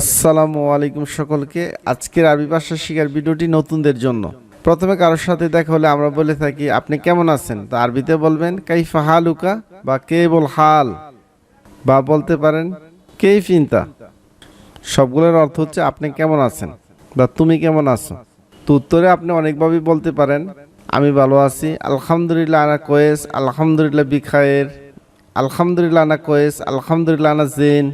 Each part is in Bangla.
আসসালামু আলাইকুম। সকলকে। আজকের আরবি ভাষা শিখার ভিডিওটি নতুনদের জন্য। প্রথমে কারোর সাথে দেখা হলে আমরা বলে থাকি, আপনি কেমন আছেন? তো আরবিতে বলবেন, কাইফা হালুকা বা কেবল হাল। বা বলতে পারেন, কেইফিনতা? সবগুলোর অর্থ হচ্ছে, আপনি কেমন আছেন? বা, তুমি কেমন আছো? তো উত্তরে আপনি অনেকভাবেই বলতে পারেন, আমি ভালো আছি, আলহামদুলিল্লাহ আনা কোয়েস, আলহামদুলিল্লাহ বিখায়ের, আলহামদুলিল্লাহ আনা কোয়েস, আলহামদুলিল্লাহ আনা জেন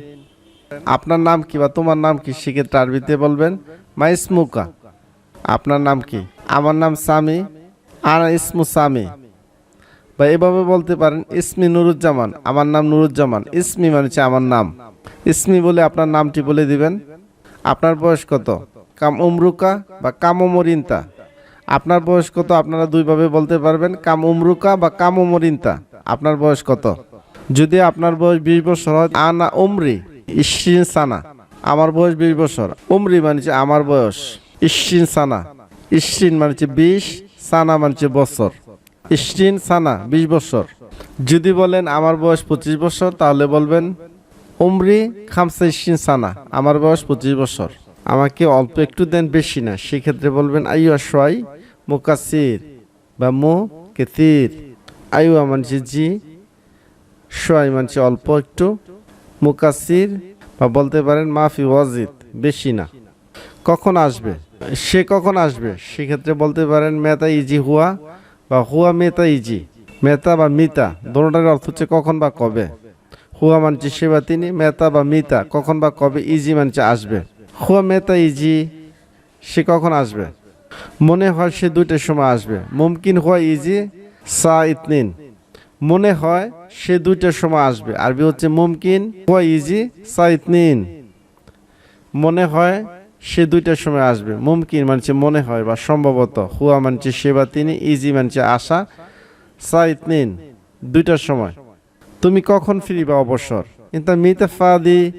আপনার নাম কি বা তোমার নাম কি সেক্ষেত্রে আরবিতে বলবেন? মাইসমুকা। আপনার নাম কি? আমার নাম সামি আনা ইসমু সামি। বা এভাবে বলতে পারেন, ইসমি নুরুজ্জামান, আমার নাম নুরুজ্জামান। ইসমি মানে হচ্ছে আমার নাম। ইসমি বলে আপনার নামটি বলে দিবেন। আপনার বয়স কত? কাম উমরুকা বা কাম ওমরিনতা আপনার বয়স কত? আপনারা দুইভাবে বলতে পারবেন, কাম উমরুকা বা কাম ওমরিনতা আপনার বয়স কত? যদি আপনার বয়স বিশ বছর হয়, আনা উমরি। ইশ্রিন সানা, আমার বয়স বিশ বছর। উমরি মানে হচ্ছে আমার বয়স। ইশ্রিন সানা ইশ্রিন মানে হচ্ছে বিশ, সানা মানে হচ্ছে বছর। ইশ্রিন সানা, বিশ বছর। যদি বলেন আমার বয়স পঁচিশ বছর, তাহলে বলবেন, উমরি খামসা ইশ্রিন সানা, আমার বয়স পঁচিশ বছর। আমাকে অল্প একটু দেন, বেশি না। সেক্ষেত্রে বলবেন, আইয়া সোয়াই মুকাসির বা মু কেতির আইয়া মানছে জি সোয়াই মানছে অল্প একটু। মুকাসির বা বলতে পারেন মাফি ওয়াজিদ, বেশি না। কখন আসবে? সে কখন আসবে? সেক্ষেত্রে বলতে পারেন মেতা ইজি হুয়া বা হুয়া মেতা ইজি। মেতা বা মিতা, দোনোটার অর্থ হচ্ছে কখন বা কবে। হুয়া মানছে সে বা তিনি, মেতা বা মিতা, কখন বা কবে ইজি মানছে আসবে। হুয়া মেতা ইজি, সে কখন আসবে? মনে হয় সে দুইটার সময় আসবে। মুমকিন হুয়া ইজি সা ইতনিন মনে হয় সে দুইটার সময় আসবে। আরবি হচ্ছে মুমকিন, হুয়া ইজি সা ইতনিন মনে হয় সে দুইটার সময় আসবে। মুমকিন মানছে মনে হয় বা সম্ভবত। হুয়া মানছে সে বা তিনি, ইজি মানছে আশা সা ইতনিন দুইটার সময়। তুমি কখন ফ্রি বা অবসর? ইন্তা মিতা ফাদি,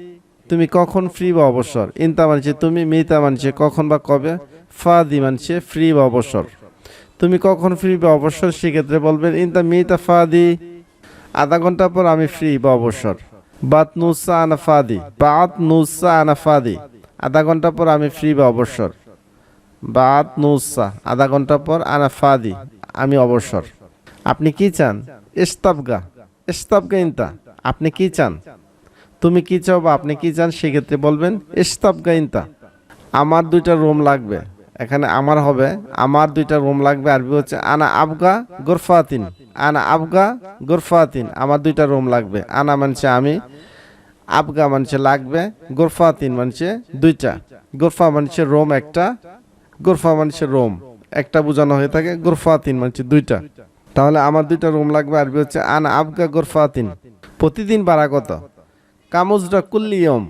তুমি কখন ফ্রি বা অবসর? ইন্তা মানছে তুমি, মিতা মানছে কখন বা কবে? ফাদি মানছে ফ্রি বা অবসর। তুমি কখন ফ্রি বা অবসর? সেক্ষেত্রে বলবেন, ইন্তা মিতা ফাদি। আধা ঘণ্টা পর আমি ফ্রি বা অবসর। বাত নুসা আনা ফাদি। বাত নুসা আনা ফাদি। আধা ঘণ্টা পর আমি ফ্রি বা অবসর। বাত নুসা। আধা ঘণ্টা পর আনা ফাদি। আমি অবসর। আপনি কি চান? ইস্তাবগা ইস্তাবগা ইন্তা। আপনি কি চান? তুমি কি চাও বা আপনি কি চান? সেক্ষেত্রে বলবেন ইস্তাবগা ইন্তা। আমার দুইটা রুম লাগবে। এখানে আমার হবে। আমার দুইটা রুম লাগবে আরবি হচ্ছে আনা আবগা গোরফাতিন। আনা আবগা গোরফাতিন, আমার দুইটা রুম লাগবে। আনা মানছে আমি, আবগা মানছে লাগবে, গোরফাতিন মানছে দুইটা। গোরফা মানছে রোম একটা, গোরফা মানছে রোম একটা বোঝানো হয়ে থাকে, গোরফাতিন মানছে দুইটা। তাহলে আমার দুইটা রুম লাগবে আরবি হচ্ছে আনা আবগা গোরফাতিন। প্রতিদিন ভাড়া কত কামুজরা কুল্লিয়ম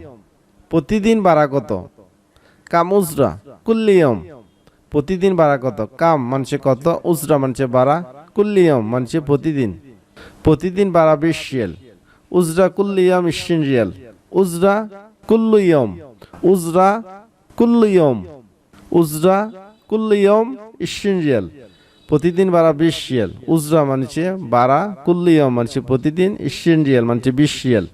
প্রতিদিন ভাড়া কত কামুজরা কুল্লিয়ম প্রতিদিন ভাড়া কত? কাম মানছে কত? উজরা মানছে ভাড়া কুল্লিয়ম মানছে প্রতিদিন। প্রতিদিন ভাড়া বিশ রিয়াল। উজরা কুল্লিয়ম ইশিন রিয়াল। উজরা কুল্লুয়ম। উজরা কুল্লুয়ম। উজরা কুল্লুয়ম ইশিন রিয়াল। প্রতিদিন ভাড়া বিশ রিয়াল। উজরা মানছে ভাড়া কুল্লিয়ম মানছে প্রতিদিন ইশিন রিয়াল মানছে বিশ রিয়াল।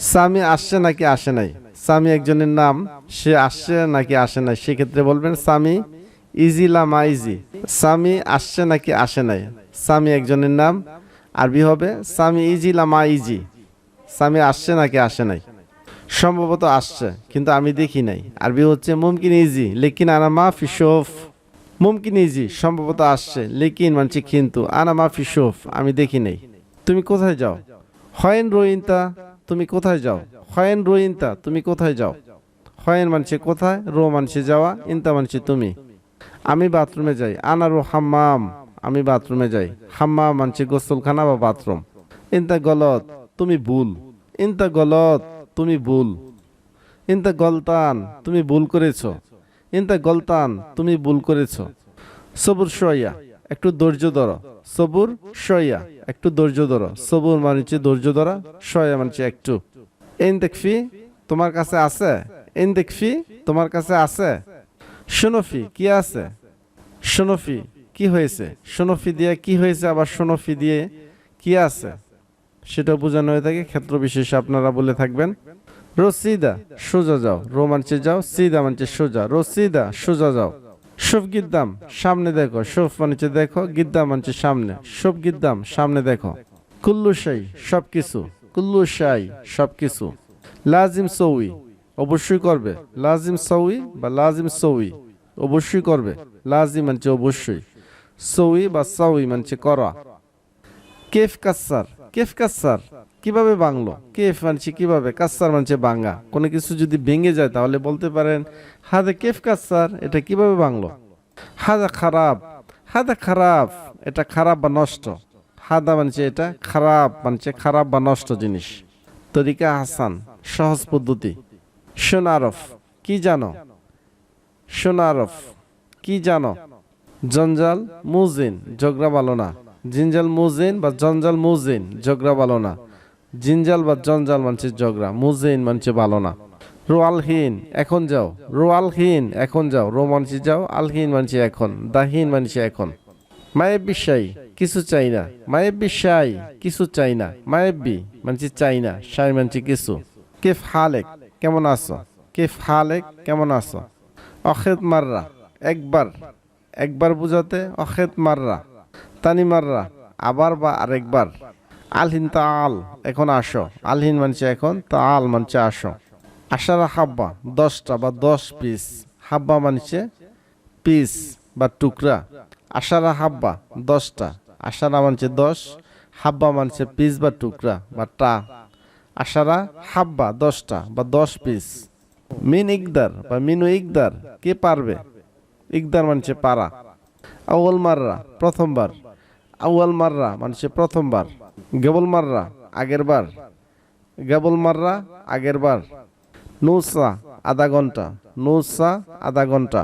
সামি আসছে নাকি আসে নাই? স্বামী একজনের নাম, সে আসছে নাকি আসে নাই? সেক্ষেত্রে বলবেন সামি ইজি লামা ইজি সামি আসছে নাকি আসে নাই? সামি একজনের নাম। আরবি হবে সামি ইজি লামা ইজি সামি আসছে নাকি আসে নাই? সম্ভবত আসছে, কিন্তু আমি দেখি নাই। আরবি হচ্ছে মুমকিন ইজি লেকিন আনামা ফিসোফ মুমকিন ইজি সম্ভবত আসছে। লেকিন মানছি কিন্তু আনামা ফিসোফ আমি দেখি নাই। তুমি কোথায় যাও? হয়েন রোইনতা তুমি কোথায় যাও? হয়েন রোইনতা তুমি কোথায় যাও? হয়েন মানছে কোথায়? রো মানছে যাওয়া, ইনতা মানছে তুমি। আমি বাথরুমে যাই। আনারু হাম্মাম, আমি বাথরুমে যাই। হাম্মাম মানছে গোসলখানা বা বাথরুম। ইনতা গলত, তুমি ভুল। ইনতা গলত, তুমি ভুল। ইনতা গলতান, তুমি ভুল করেছ। ইনতা গলতান, তুমি ভুল করেছ। সবুর সইয়া, একটু ধৈর্য ধরো। সবুর সইয়া, একটু ধৈর্য ধরো। সবুর মানছে ধৈর্য ধরা সয়া মানছে একটু। এন দেখফি তোমার কাছে আছে? এন দেখফি তোমার কাছে আছে? শোনফি, কি আছে? শোনফি, কি হয়েছে? শোনফি দিয়ে কি হয়েছে? আবার শোনফি দিয়ে কি আছে? সেটা বোঝানো হয়ে থাকে। ক্ষেত্র বিশেষে আপনারা বলে থাকবেন। রসিদা, সোজা যাও। রো মানছে যাও। সিদা মানছে সোজা। রসিদা, সোজা যাও। শুভ গিদ্দাম সামনে দেখো। শুভ মানছে দেখো। গিদ্দাম মানছে সামনে। শুভ গিদ্দাম সামনে দেখো। কুল্লু শাই সব কিছু কুল্লু শাই সব কিছু লাজিম সৌই অবশ্যই করবে। লাজিম সৌই বা লাজিম সৌই, অবশ্যই করবে। লাজিম মানছে অবশ্যই। সৌই বা সৌই মানছে করা। কেফ কাসার কেফ কাসার কীভাবে বাংলো? কেফ মানছে কীভাবে? কাসার মানছে বাঙ্গা কোনো কিছু যদি ভেঙে যায় তাহলে বলতে পারেন, হাদে কেফ কাসার, এটা কীভাবে বাংলো? হাদা খারাপ হাদা খারাপ, এটা খারাপ বা নষ্ট। হাদা মানছে এটা খারাপ, মানছে খারাপ বা নষ্ট জিনিস। তরিকা হাসান, সহজ পদ্ধতি। সোনারফ, কি জানো? সোনারফ, কি জানো? জঞ্জাল মুজিন, ঝগড়া ভালো না। জিনজাল মুজিন বা জঞ্জাল মুজিন, ঝগড়া ভালো না। জিনজাল বা জঞ্জাল মানছে ঝগড়া, মুজিন মানছে ভালো না। রো আলহীন এখন যাও। রো আলহীন এখন যাও। রো মানছে যাও, আলহীন মানছে এখন। দাহীন মানছে এখন। মায়ের বিশ্বাই কিছু চাই না। মায়ের বিশ্বাই কিছু চাই না। মায়েব্বি মানছি চাই না। সাই মানছি কিছু। কেফ হালেক। কেমন আছো? কেফ হালেক কেমন আছো? অখেদ মাররা। একবার একবার বুঝাতে অখেদ মাররা, তানি মাররা, আবার বা আরেকবার। আলহিন তাল এখন আসো। আলহিন মানছে এখন তাল মানছে আসো। আশারা হাব্বা, দশটা বা দশ পিস হাব্বা মানছে পিস বা টুকরা। আশারা হাব্বা, দশটা। আশারা মানছে দশ। হাব্বা মানছে পিস বা টুকরা বা টা। আশারা, হাব্বা, দশটা বা দশ পিস মিন ইকদার বা মিনু ইকদার, কে পারবে? ইকদার মানছে পারা। আউয়াল মাররা, প্রথমবার। আউয়াল মাররা মানছে প্রথমবার। গেবল মাররা আগের বার গেবল মাররা আগের বার নৌসা, আধা ঘণ্টা। নৌসা, আধা ঘণ্টা।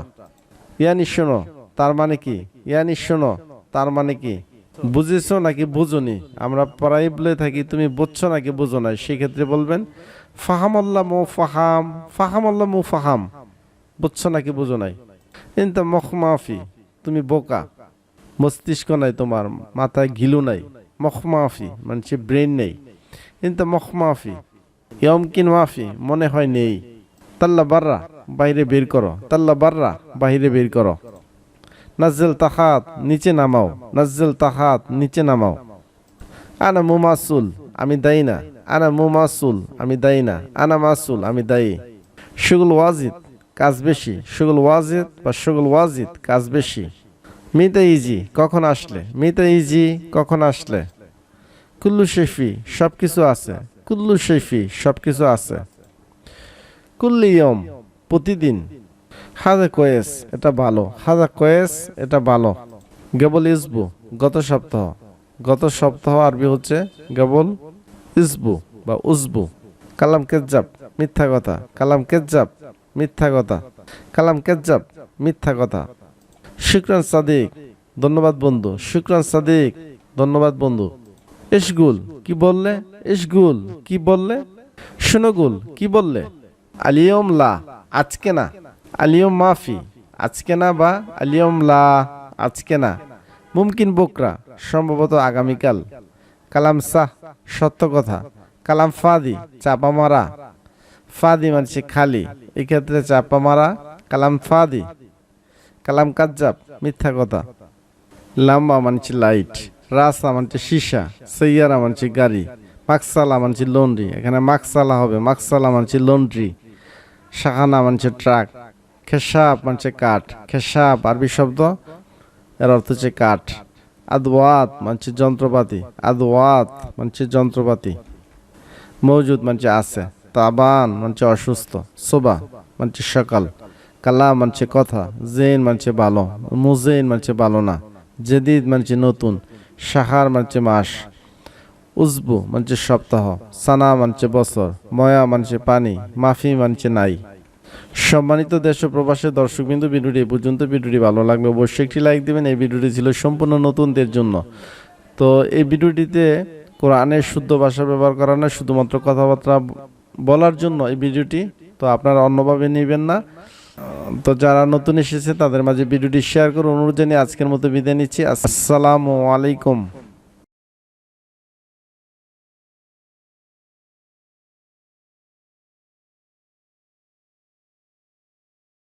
ইয়ানি শোনো, তার মানে কি? ইয়ানি শোনো, তার মানে কি? বুঝেছ নাকি বুঝোনি? আমরা পড়াই বলে থাকি, তুমি বুঝছ নাকি বুঝো না সেক্ষেত্রে বলবেন ফাহাম আল্লাহ মো ফাহাম ফাহাম আল্লাহ মো ফাহাম। বুঝছ নাকি বুঝো নাই? কিন্তু মখমাফি তুমি বোকা। মস্তিষ্ক নাই তোমার, মাথায় ঘিলু নাই। মখমাফি মানে সে ব্রেন নেই। কিন্তু মখমাফি ইয়মকিন মাফি। মনে হয় নেই। তাল্লা বাররা। বাইরে বের করো। তাল্লা বাররা, বাইরে বের করো। নাজ্জেল তাহাত নিচে নামাও। নাজ্জেল তাহাত নিচে নামাও। আনা মুমাসুল, আমি দায়ী না। আনা মুমাসুল, আমি দায়ী না। আনা মাসুল, আমি দায়ী। সুগুল ওয়াজিদ, কাজ বেশি। সুগুল ওয়াজিদ বা সুগুল ওয়াজিদ, কাজ বেশি। মিতা ইজি, কখন আসলে? মিতা ইজি, কখন আসলে? কুল্লু শেফি সব কিছু আছে। কুল্লু শেফি সব কিছু আছে কুল্লিয়ম প্রতিদিন। হাজা কোয়েস, এটা ভালো। হাজা কোয়েস, এটা ভালো। গেবল ইসবু, গত সপ্তাহ। গত সপ্তাহ আরবি হচ্ছে গেবল ইসবু বা উসবু। কালাম কেজ্জাব, মিথ্যা কথা। কালাম কেজ্জাব, মিথ্যা কথা। কালাম কেজ্জাব, মিথ্যা কথা। শুক্রান সাদিক, ধন্যবাদ বন্ধু। শুক্রান সাদিক, ধন্যবাদ বন্ধু। ইশগুল, কি বললে? ইশগুল, কি বললে? শুনগুল, কি বললে? আলিয়ম লা আজকে না। আলিয়ম মাফি, আজকে না বা আলিয়ম লা, আজকে না। মুমকিন বকরা, সম্ভবত আগামীকাল। কালাম সাহ সত্য কথা। কালাম ফাদি, চাপা মারা। ফাদি মানছে খালি, এক্ষেত্রে চাপা মারা, কালাম ফাদি। কালাম কাজ্জাব, মিথ্যা কথা। লাম্বা মানছে লাইট রাস্তা মানছে সীসা, সৈয়ারা মানছে গাড়ি, মাকসালা মানছে লন্ড্রি। এখানে মাকসালা হবে, মাকসালা মানছে লন্ড্রি। শাখানা মানছে ট্রাক। খেসাব মানছে কাঠ খেসাব আরবি শব্দ এর অর্থ হচ্ছে কাঠ আদওয়াত মানছে যন্ত্রপাতি আদওয়াত মানছে যন্ত্রপাতি মৌজুদ মানছে আছে তাবান মানছে অসুস্থ সোবা মানছে সকাল কালা মানছে কথা জেন মানছে ভালো মুজেন মানছে ভালো না জেদিদ মানছে নতুন সাহার মানছে মাস উজবু মানছে সপ্তাহ সানা মানছে বছর ময়া মানছে পানি মাফি মানছে নাই সম্মানিত দেশ ও প্রবাসের দর্শকবিন্দু, ভিডিওটি এই পর্যন্ত। ভিডিওটি ভালো লাগবে অবশ্যই একটি লাইক দিবেন। এই ভিডিওটি ছিল সম্পূর্ণ নতুনদের জন্য। তো এই ভিডিওটিতে কোরআনের শুদ্ধ ভাষা ব্যবহার করা না শুধুমাত্র কথাবার্তা বলার জন্য এই ভিডিওটি। তো আপনারা অন্যভাবে নেবেন না। তো যারা নতুন এসেছে, তাদের মাঝে ভিডিওটি শেয়ার করে অনুরোধ জানিয়ে আজকের মতো বিদায় নিচ্ছি। আসসালামু আলাইকুম।